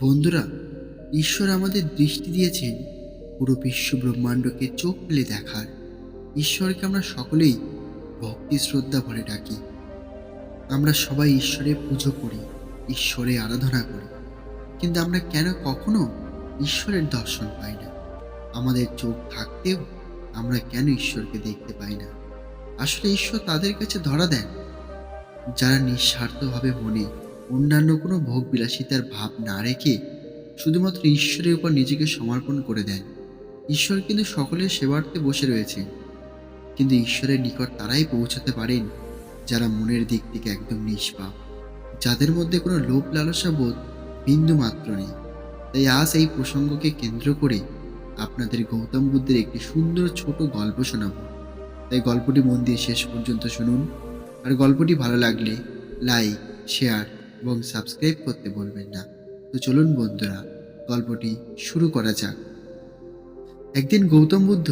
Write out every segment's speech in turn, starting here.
বন্ধুরা, ঈশ্বর আমাদের দৃষ্টি দিয়েছেন, পুরো বিশ্ব ব্রহ্মাণ্ডকে চোখ মেলে দেখার। ঈশ্বরকে আমরা সকলেই ভক্তি, শ্রদ্ধা বলে ডাকি। আমরা সবাই ঈশ্বরের পুজো করি ঈশ্বরে আরাধনা করি। কিন্তু আমরা কেন কখনো ঈশ্বরের দর্শন পাই না? আমাদের চোখ থাকতেও আমরা কেন ঈশ্বরকে দেখতে পাই না? আসলে ঈশ্বর তাদের কাছে ধরা দেন, যারা নিঃস্বার্থভাবে মনে অন্যান্য কোনো ভোগ বিলাসিতার ভাব না রেখে শুধুমাত্র ঈশ্বরের উপর নিজেকে সমর্পণ করে দেন ঈশ্বর কিন্তু সকলের সেবার্থে বসে রয়েছেন কিন্তু ঈশ্বরের নিকট তারাই পৌঁছাতে পারেন, যারা মনের দিক থেকে একদম নিষ্পাপ। যাদের মধ্যে কোনো লোভ লালসা বোধ বিন্দু মাত্র নেই। তাই আজ এই প্রসঙ্গকে কেন্দ্র করে আপনাদের গৌতম বুদ্ধের একটি সুন্দর ছোট গল্প শোনাব। তাই গল্পটি মন দিয়ে শেষ পর্যন্ত শুনুন। আর গল্পটি ভালো লাগলে লাইক, শেয়ার এবং সাবস্ক্রাইব করতে বলবেন না। তো চলুন বন্ধুরা, গল্পটি শুরু করা যাক। একদিন গৌতম বুদ্ধ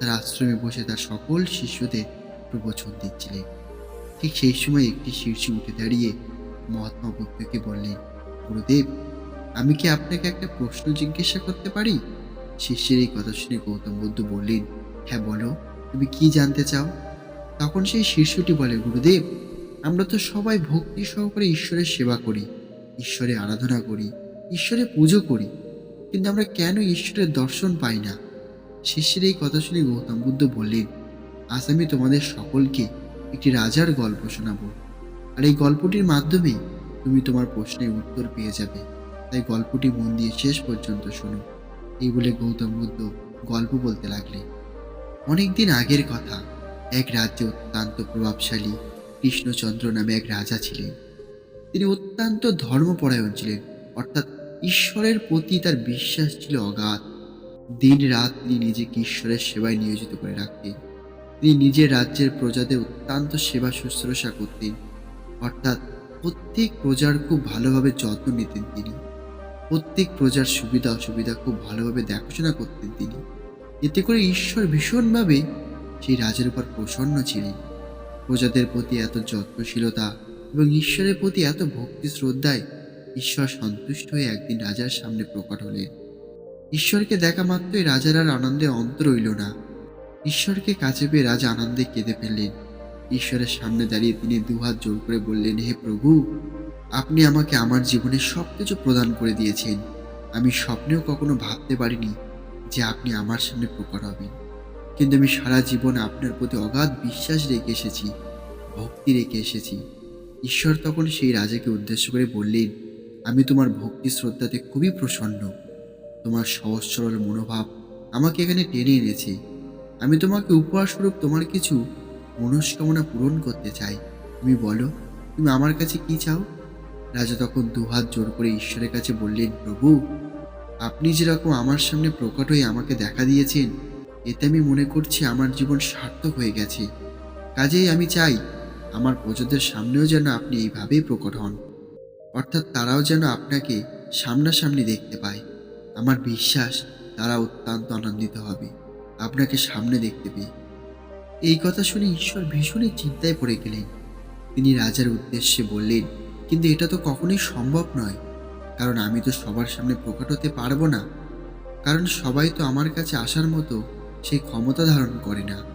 তার আশ্রমে বসে তার সকল শিষ্যদের প্রবচন দিচ্ছিলেন। ঠিক সেই সময় একটি শীর্ষে উঠে দাঁড়িয়ে মহাত্মা বুদ্ধকে বললেন, গুরুদেব, আমি কি আপনাকে একটা প্রশ্ন জিজ্ঞাসা করতে পারি? শিষ্যের এই কথা শুনে গৌতম বুদ্ধ বললেন হ্যাঁ বলো, তুমি কি জানতে চাও? তখন সেই শীর্ষটি বলে, গুরুদেব আমরা তো সবাই ভক্তি সহকারে ঈশ্বরের সেবা করি, ঈশ্বরের আরাধনা করি, ঈশ্বরের পুজো করি। কিন্তু আমরা কেন ঈশ্বরের দর্শন পাই না? শিষ্যের এই কথা শুনে গৌতম বুদ্ধ বললেন, আজ আমি তোমাদের সকলকে একটি রাজার গল্প শোনাবো। আর এই গল্পটির মাধ্যমে তুমি তোমার প্রশ্নের উত্তর পেয়ে যাবে। তাই গল্পটি মন দিয়ে শেষ পর্যন্ত শোনো। এই বলে গৌতম বুদ্ধ গল্প বলতে লাগলেন। অনেকদিন আগের কথা, এক রাজ্যে অত্যন্ত প্রভাবশালী কৃষ্ণচন্দ্র নামে এক রাজা ছিলেন। তিনি অত্যন্ত ধর্মপরায়ণ ছিলেন, অর্থাৎ ঈশ্বরের প্রতি তার বিশ্বাস ছিল অগাধ। দিন রাত তিনি নিজেকে ঈশ্বরের সেবায় নিয়োজিত করে রাখতেন। তিনি নিজের রাজ্যের প্রজাদের অত্যন্ত সেবা শুশ্রূষা করতেন, অর্থাৎ প্রত্যেক প্রজার খুব ভালোভাবে যত্ন নিতেন তিনি। প্রত্যেক প্রজার সুবিধা অসুবিধা খুব ভালোভাবে দেখাশোনা করতেন তিনি। এতে করে ঈশ্বর ভীষণভাবে সেই রাজার উপর প্রসন্ন ছিলেন। প্রজাদের প্রতি এত যত্নশীলতা এবং ঈশ্বরের প্রতি এত ভক্তি শ্রদ্ধায় ঈশ্বর সন্তুষ্ট হয়ে একদিন রাজার সামনে প্রকট হলেন। ঈশ্বরকে দেখা মাত্রই রাজার আর আনন্দে অন্ত রইল না। ঈশ্বরকে কাছে পেয়ে রাজা আনন্দে কেঁদে ফেললেন। ঈশ্বরের সামনে দাঁড়িয়ে তিনি দুহাত জোর করে বললেন, হে প্রভু, আপনি আমাকে আমার জীবনে সব কিছু প্রদান করে দিয়েছেন। আমি স্বপ্নেও কখনো ভাবতে পারিনি যে আপনি আমার সামনে প্রকট হবেন। কিন্তু আমি সারা জীবন আপনার প্রতি অগাধ বিশ্বাস রেখে এসেছি, ভক্তি রেখে এসেছি। ঈশ্বর তখন সেই রাজাকে উদ্দেশ্য করে বললেন, আমি তোমার ভক্তি শ্রদ্ধাতে খুবই প্রসন্ন। তোমার সহজ সরল মনোভাব আমাকে এখানে টেনে এনেছে। আমি তোমাকে উপহারস্বরূপ তোমার কিছু মনস্কামনা পূরণ করতে চাই। তুমি বলো, তুমি আমার কাছে কি চাও? রাজা তখন দুহাত জোর করে ঈশ্বরের কাছে বললেন, প্রভু, আপনি যেরকম আমার সামনে প্রকট হয়ে আমাকে দেখা দিয়েছেন এতে আমি মনে করছি আমার জীবন সার্থক হয়ে গেছে। কাজেই আমি চাই আমার প্রজাদের সামনেও যেন আপনি এইভাবেই প্রকট হন। অর্থাৎ তারাও যেন আপনাকে সামনাসামনি দেখতে পায়। আমার বিশ্বাস, তারা অত্যন্ত আনন্দিত হবে। আপনাকে সামনে দেখতে পেয়ে। এই কথা শুনে ঈশ্বর ভীষণই চিন্তায় পড়ে গেলেন। তিনি রাজার উদ্দেশ্যে বললেন, কিন্তু এটা তো কখনোই সম্ভব নয়। কারণ আমি তো সবার সামনে প্রকট হতে পারব না। কারণ সবাই তো আমার কাছে আসার মতো সেই ক্ষমতা ধারণ করে না।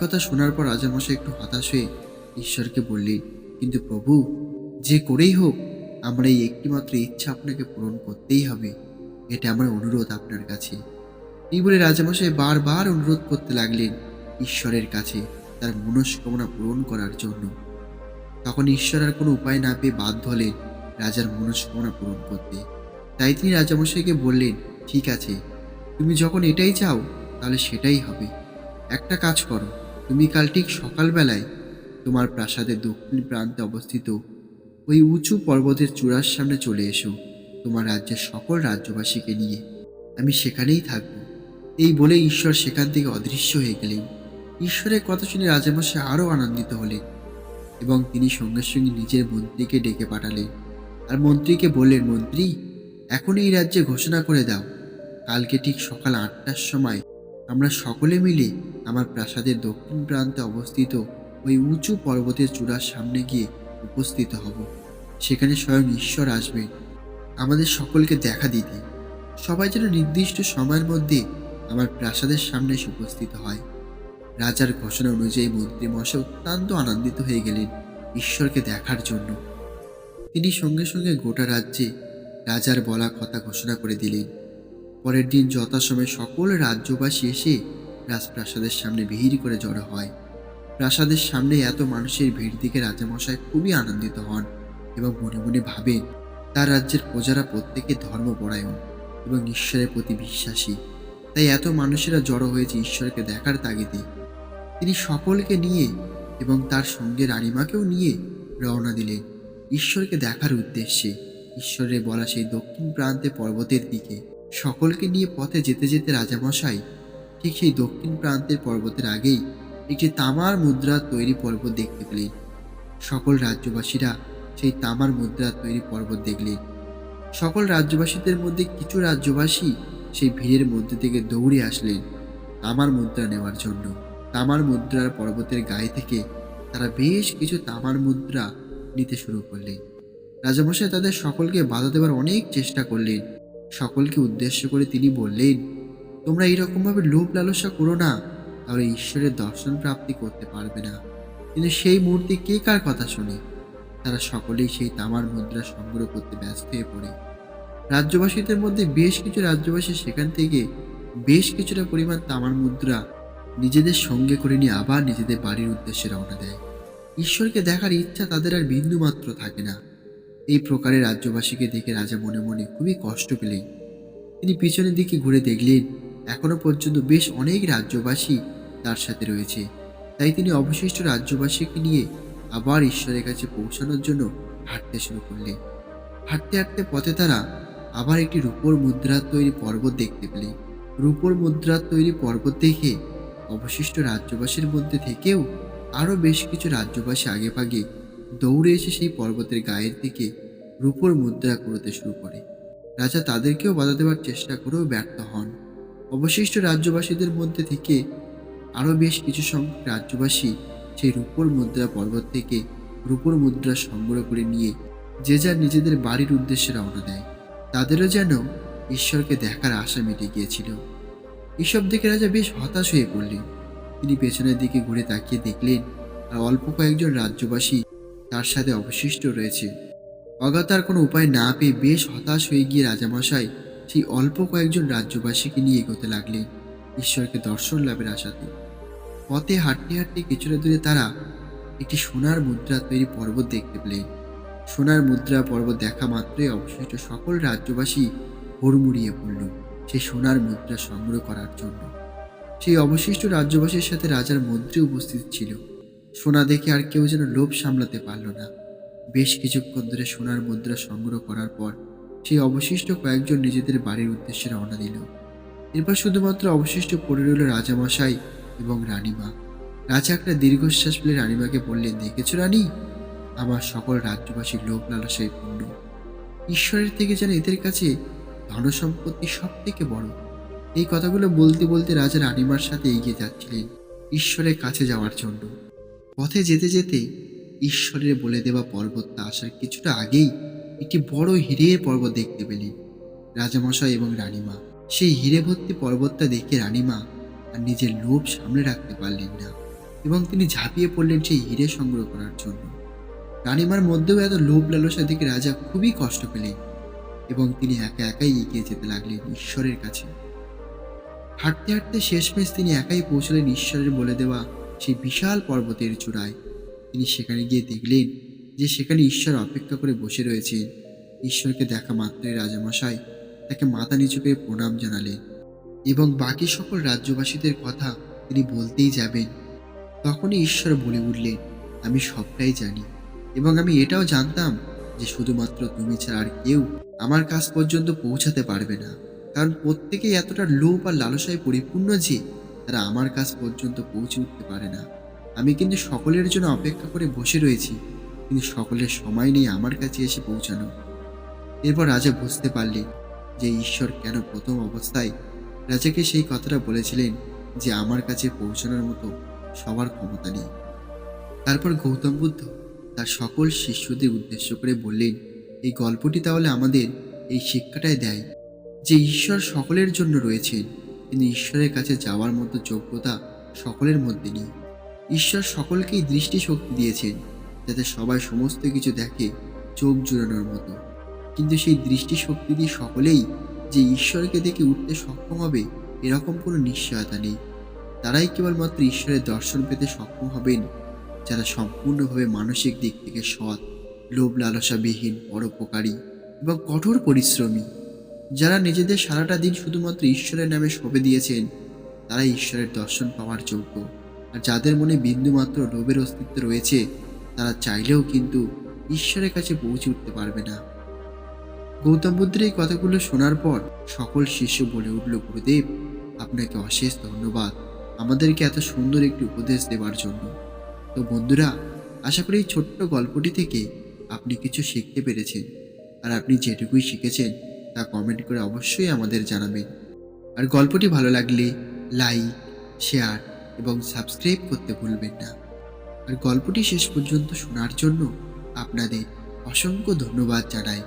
কথা শোনার পর রাজামশাই একটু হতাশ হয়ে ঈশ্বরকে বললেন, কিন্তু প্রভু, যে করেই হোক, আমার এই একটিমাত্র ইচ্ছা আপনাকে পূরণ করতেই হবে। এটা আমার অনুরোধ আপনার কাছে। এই বলে রাজামশাই বারবার অনুরোধ করতে লাগলেন ঈশ্বরের কাছে তার মনস্কামনা পূরণ করার জন্য। তখন ঈশ্বর আর কোনো উপায় না পেয়ে বাধ্য হলেন রাজার মনস্কামনা পূরণ করতে। তাই তিনি রাজামশাইকে বললেন, ঠিক আছে, তুমি যখন এটাই চাও তাহলে সেটাই হবে। একটা কাজ করো, তুমি কাল ঠিক সকালবেলায় তোমার প্রাসাদের দক্ষিণ প্রান্তে অবস্থিত ওই উঁচু পর্বতের চূড়ার সামনে চলে এসো, তোমার রাজ্যের সকল রাজ্যবাসীকে নিয়ে। আমি সেখানেই থাকব। এই বলে ঈশ্বর সেখান থেকে অদৃশ্য হয়ে গেলেন। ঈশ্বরের কথা শুনে রাজামশাই আরও আনন্দিত হলেন এবং তিনি সঙ্গে সঙ্গে নিজের মন্ত্রীকে ডেকে পাঠালেন। আর মন্ত্রীকে বললেন, মন্ত্রী এখন এই রাজ্যে ঘোষণা করে দাও, কালকে ঠিক সকাল আটটার সময় আমরা সকলে মিলে আমার প্রাসাদের দক্ষিণ প্রান্তে অবস্থিত ওই উঁচু পর্বতের চূড়ার সামনে গিয়ে উপস্থিত হব। সেখানে স্বয়ং ঈশ্বর আসবেন, আমাদের সকলকে দেখা দিতে। সবাই যেন নির্দিষ্ট সময়ের মধ্যে আমার প্রাসাদের সামনে এসে উপস্থিত হয়। রাজার ঘোষণা অনুযায়ী মন্ত্রীমশাই অত্যন্ত আনন্দিত হয়ে গেলেন ঈশ্বরকে দেখার জন্য। তিনি সঙ্গে সঙ্গে গোটা রাজ্যে রাজার বলা কথা ঘোষণা করে দিলেন। পরের দিন যথাসময়ে সকল রাজ্যবাসী এসে রাজপ্রাসাদের সামনে ভিড় করে জড়ো হয়। প্রাসাদের সামনে এত মানুষের ভিড় দিকে রাজামশাই খুবই আনন্দিত হন এবং মনে মনে ভাবেন, তার রাজ্যের প্রজারা প্রত্যেকে ধর্মপরায়ণ এবং ঈশ্বরের প্রতি বিশ্বাসী। তাই এত মানুষেরা জড়ো হয়েছে ঈশ্বরকে দেখার তাগিদে। তিনি সকলকে নিয়ে এবং তার সঙ্গে রানীমাকেও নিয়ে রওনা দিলেন। ঈশ্বরকে দেখার উদ্দেশ্যে, ঈশ্বরের বলা সেই দক্ষিণ প্রান্তে পর্বতের দিকে। সকলকে নিয়ে পথে যেতে যেতে রাজামশাই ঠিক সেই দক্ষিণ প্রান্তের পর্বতের আগেই একটি তামার মুদ্রার তৈরি পর্বত দেখতে পেলেন। সকল রাজ্যবাসীরা সেই তামার মুদ্রার তৈরি পর্বত দেখলেন। সকল রাজ্যবাসীদের মধ্যে কিছু রাজ্যবাসী সেই ভিড়ের মধ্যে থেকে দৌড়ে আসলেন তামার মুদ্রা নেওয়ার জন্য। তামার মুদ্রার পর্বতের গায়ে থেকে তারা বেশ কিছু তামার মুদ্রা নিতে শুরু করলেন। রাজামশাই তাদের সকলকে বাধা দেওয়ার অনেক চেষ্টা করলেন। সকলকে উদ্দেশ্য করে তিনি বললেন, তোমরা এইরকমভাবে লোভ লালসা করো না, তাহলে ঈশ্বরের দর্শন প্রাপ্তি করতে পারবে না। কিন্তু সেই মূর্তি কে কার কথা শুনে? তারা সকলেই সেই তামার মুদ্রা সংগ্রহ করতে ব্যস্ত হয়ে পড়ে। রাজ্যবাসীদের মধ্যে বেশ কিছু রাজ্যবাসী সেখান থেকে বেশ কিছুটা পরিমাণ তামার মুদ্রা নিজেদের সঙ্গে করে নিয়ে আবার নিজেদের বাড়ির উদ্দেশ্যে রওনা দেয়। ঈশ্বরকে দেখার ইচ্ছা তাদের আর বিন্দু মাত্র থাকে না। এই প্রকারে রাজ্যবাসীকে দেখে রাজা মনে মনে খুবই কষ্ট পেলেন। তিনি পিছনের দিকে ঘুরে দেখলেন, এখনও পর্যন্ত বেশ অনেক রাজ্যবাসী তার সাথে রয়েছে। তাই তিনি অবশিষ্ট রাজ্যবাসীকে নিয়ে আবার ঈশ্বরের কাছে পৌঁছানোর জন্য হাঁটতে শুরু করলেন। হাঁটতে হাঁটতে পথে তারা আবার একটি রূপোর মুদ্রার তৈরি পর্বত দেখতে পেলেন। রূপোর মুদ্রার তৈরি পর্বত দেখে অবশিষ্ট রাজ্যবাসীর মধ্যে থেকেও আরও বেশ কিছু রাজ্যবাসী আগে ভাগে দৌড়ে এসে সেই পর্বতের গায়ের দিকে রূপোর মুদ্রা করতে শুরু করে। রাজা তাদেরকেও বাধা দেওয়ার চেষ্টা করেও ব্যর্থ হন। অবশিষ্ট রাজ্যবাসীদের মধ্যে থেকে আরও বেশ কিছু সংখ্যক রাজ্যবাসী সেই রূপোর মুদ্রা পর্বত থেকে রূপোর মুদ্রা সংগ্রহ করে নিয়ে যে যার নিজেদের বাড়ির উদ্দেশ্যে রওনা দেয়। তাদেরও যেন ঈশ্বরকে দেখার আশা মিটে গিয়েছিল। এসব দেখে রাজা বেশ হতাশ হয়ে পড়লেন। তিনি পেছনের দিকে ঘুরে তাকিয়ে দেখলেন, আর অল্প কয়েকজন রাজ্যবাসী তার সাথে অবশিষ্ট রয়েছে। অগাতার কোনো উপায় না পেয়ে বেশ হতাশ হয়ে গিয়ে রাজামশাই সেই অল্প কয়েকজন রাজ্যবাসীকে নিয়ে এগোতে লাগলেন ঈশ্বরকে দর্শন লাভের আশাতে। পথে হাঁটতে হাঁটতে কিছুটা দূরে তারা একটি সোনার মুদ্রা তৈরি পর্বত দেখতে পেলেন। সোনার মুদ্রা পর্বত দেখা মাত্রই অবশিষ্ট সকল রাজ্যবাসী হুড়মুড়িয়ে পড়ল সেই সোনার মুদ্রা সংগ্রহ করার জন্য। সেই অবশিষ্ট রাজ্যবাসীর সাথে রাজার মন্ত্রী উপস্থিত ছিল। সোনা দেখে আর কেউ যেন লোভ সামলাতে পারল না। বেশ কিছুক্ষণ ধরে সোনার মুদ্রা সংগ্রহ করার পর সেই অবশিষ্ট কয়েকজন নিজেদের বাড়ির উদ্দেশ্যে রওনা দিল। এরপর শুধুমাত্র অবশিষ্ট পড়ে রইল রাজামশাই এবং রানীমা। রাজা একটা দীর্ঘশ্বাস ফেলে রানীমাকে বললেন, দেখেছ রানী? আমার সকল রাজ্যবাসীর লোভ লালসায় পূর্ণ। ঈশ্বরের থেকে যেন এদের কাছে ধনসম্পত্তি সব থেকে বড়। এই কথাগুলো বলতে বলতে রাজা রানীমার সাথে এগিয়ে যাচ্ছিলেন ঈশ্বরের কাছে যাওয়ার জন্য। পথে যেতে যেতে ঈশ্বরের বলে দেওয়া পর্বতটা আসার কিছুটা আগেই একটি বড় হিরের পর্বত দেখতে পেলেন রাজামশাই এবং রানীমা। সেই হিরে ভর্তি পর্বতটা দেখে রানীমা আর নিজের লোভ সামনে রাখতে পারলেন না এবং তিনি ঝাঁপিয়ে পড়লেন সেই হিরে সংগ্রহ করার জন্য। রানীমার মধ্যেও এত লোভ লালসা দেখে রাজা খুবই কষ্ট পেলেন এবং তিনি একা একাই এগিয়ে যেতে লাগলেন ঈশ্বরের কাছে। হাঁটতে হাঁটতে শেষমেশ তিনি একাই পৌঁছলেন ঈশ্বরের বলে দেওয়া সেই বিশাল পর্বতের চূড়ায়। তিনি সেখানে গিয়ে দেখলেন যে সেখানে ঈশ্বর অপেক্ষা করে বসে রয়েছেন। ঈশ্বরকে দেখা মাত্রই রাজামশাই তাকে মাথা নিচু করে প্রণাম জানালেন এবং বাকি সকল রাজ্যবাসীদের কথা তিনি বলতেই যাবেন। তখনই ঈশ্বর বলে উঠলেন, আমি সবটাই জানি এবং আমি এটাও জানতাম যে শুধুমাত্র তুমি ছাড়া আর কেউ আমার কাছ পর্যন্ত পৌঁছাতে পারবে না। কারণ প্রত্যেকেই এতটা লোভ আর লালসায় পরিপূর্ণ যে তারা আমার কাছ পর্যন্ত পৌঁছে উঠতে পারে না। আমি কিন্তু সকলের জন্য অপেক্ষা করে বসে রয়েছি, কিন্তু সকলের সময় নেই আমার কাছে এসে পৌঁছানো। এরপর রাজা বুঝতে পারলেন যে ঈশ্বর কেন প্রথম অবস্থায় রাজাকে সেই কথাটা বলেছিলেন যে আমার কাছে পৌঁছানোর মতো সবার ক্ষমতা নেই। তারপর গৌতম বুদ্ধ তার সকল শিষ্যদের উদ্দেশ্য করে বললেন, এই গল্পটি তাহলে আমাদের এই শিক্ষাটাই দেয় যে ঈশ্বর সকলের জন্য রয়েছেন। কিন্তু ঈশ্বরের কাছে যাওয়ার মতো যোগ্যতা সকলের মধ্যে নেই। ঈশ্বর সকলকেই দৃষ্টিশক্তি দিয়েছেন, যাতে সবাই সমস্ত কিছু দেখে চোখ জুড়ানোর মতো। কিন্তু সেই দৃষ্টিশক্তি দিয়ে সকলেই যে ঈশ্বরকে দেখে উঠতে সক্ষম হবে, এরকম কোনো নিশ্চয়তা নেই। তারাই কেবলমাত্র ঈশ্বরের দর্শন পেতে সক্ষম হবেন, যারা সম্পূর্ণভাবে মানসিক দিক থেকে সৎ লোভ লালসাবিহীন পরোপকারী এবং কঠোর পরিশ্রমী। যারা নিজেদের সারাটা দিন শুধুমাত্র ঈশ্বরের নামে সঁপে দিয়েছেন তারা ঈশ্বরের দর্শন পাওয়ার যোগ্য। আর যাদের মনে বিন্দুমাত্র লোভের অস্তিত্ব রয়েছে, তারা চাইলেও কিন্তু ঈশ্বরের কাছে পৌঁছে উঠতে পারবে না। গৌতম বুদ্ধের এই কথাগুলো শোনার পর সকল শিষ্য বলে উঠল, গুরুদেব, আপনাকে অশেষ ধন্যবাদ। আমাদেরকে এত সুন্দর একটি উপদেশ দেওয়ার জন্য। তো বন্ধুরা, আশা করি এই ছোট্ট গল্পটি থেকে আপনি কিছু শিখতে পেরেছেন। আর আপনি যেটুকুই শিখেছেন তা কমেন্ট করে অবশ্যই আমাদের জানাবেন আর গল্পটি ভালো লাগলে লাইক শেয়ার এবং সাবস্ক্রাইব করতে ভুলবেন না। আর গল্পটি শেষ পর্যন্ত শোনার জন্য আপনাদের অসংখ্য ধন্যবাদ জানাই।